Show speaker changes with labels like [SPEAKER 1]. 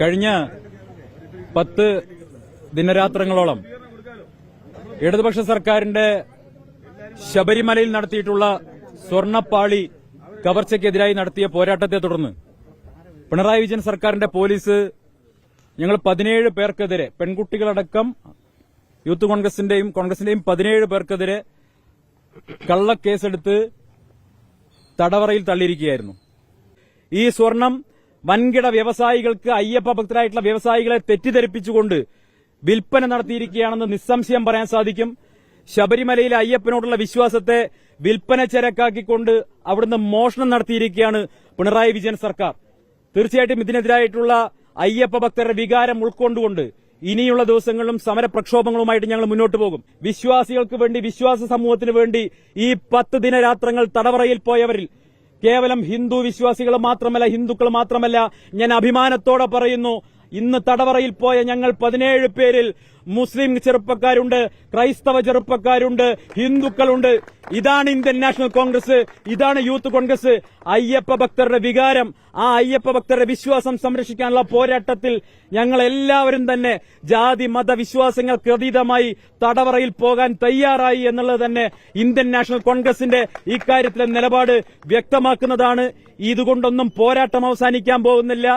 [SPEAKER 1] കഴിഞ്ഞ പത്ത് ദിനരാത്രങ്ങളോളം ഇടതുപക്ഷ സർക്കാരിന്റെ ശബരിമലയിൽ നടത്തിയിട്ടുള്ള സ്വർണപ്പാളി കവർച്ചയ്ക്കെതിരായി നടത്തിയ പോരാട്ടത്തെ തുടർന്ന് പിണറായി വിജയൻ സർക്കാരിന്റെ പോലീസ് ഞങ്ങൾ പതിനേഴ് പേർക്കെതിരെ പെൺകുട്ടികളടക്കം യൂത്ത് കോൺഗ്രസിന്റെയും കോൺഗ്രസിന്റെയും പതിനേഴ് പേർക്കെതിരെ കള്ളക്കേസെടുത്ത് തടവറയിൽ തള്ളിയിരിക്കുകയായിരുന്നു. ഈ സ്വർണം വൻകിട വ്യവസായികൾക്ക് അയ്യപ്പ ഭക്തരായിട്ടുള്ള വ്യവസായികളെ തെറ്റിദ്ധരിപ്പിച്ചുകൊണ്ട് വിൽപ്പന നടത്തിയിരിക്കുകയാണെന്ന് നിസ്സംശയം പറയാൻ സാധിക്കും. ശബരിമലയിലെ അയ്യപ്പനോടുള്ള വിശ്വാസത്തെ വിൽപ്പന ചരക്കാക്കിക്കൊണ്ട് അവിടുന്ന് മോഷണം നടത്തിയിരിക്കുകയാണ് പിണറായി വിജയൻ സർക്കാർ. തീർച്ചയായിട്ടും ഇതിനെതിരായിട്ടുള്ള അയ്യപ്പ ഭക്തരുടെ വികാരം ഉൾക്കൊണ്ടുകൊണ്ട് ഇനിയുള്ള ദിവസങ്ങളിലും സമര പ്രക്ഷോഭങ്ങളുമായിട്ട് ഞങ്ങൾ മുന്നോട്ട് പോകും. വിശ്വാസികൾക്ക് വേണ്ടി വിശ്വാസ സമൂഹത്തിന് വേണ്ടി ഈ പത്ത് ദിനരാത്രങ്ങൾ തടവറയിൽ പോയവരിൽ കേവലം ഹിന്ദു വിശ്വാസികൾ മാത്രമല്ല ഹിന്ദുക്കൾ മാത്രമല്ല ഞാൻ അഭിമാനത്തോടെ പറയുന്നു ഇന്ന് തടവറയിൽ പോയ ഞങ്ങൾ പതിനേഴ് പേരിൽ മുസ്ലിം ചെറുപ്പക്കാരുണ്ട് ക്രൈസ്തവ ചെറുപ്പക്കാരുണ്ട് ഹിന്ദുക്കളുണ്ട്. ഇതാണ് ഇന്ത്യൻ നാഷണൽ കോൺഗ്രസ് ഇതാണ് യൂത്ത് കോൺഗ്രസ്. അയ്യപ്പ ഭക്തരുടെ വികാരം ആ അയ്യപ്പ ഭക്തരുടെ വിശ്വാസം സംരക്ഷിക്കാനുള്ള പോരാട്ടത്തിൽ ഞങ്ങൾ എല്ലാവരും തന്നെ ജാതി മത വിശ്വാസങ്ങൾക്ക് അതീതമായി തടവറയിൽ പോകാൻ തയ്യാറായി എന്നുള്ളത് തന്നെ ഇന്ത്യൻ നാഷണൽ കോൺഗ്രസിന്റെ ഇക്കാര്യത്തിലെ നിലപാട് വ്യക്തമാക്കുന്നതാണ്. ഇതുകൊണ്ടൊന്നും പോരാട്ടം അവസാനിക്കാൻ പോകുന്നില്ല.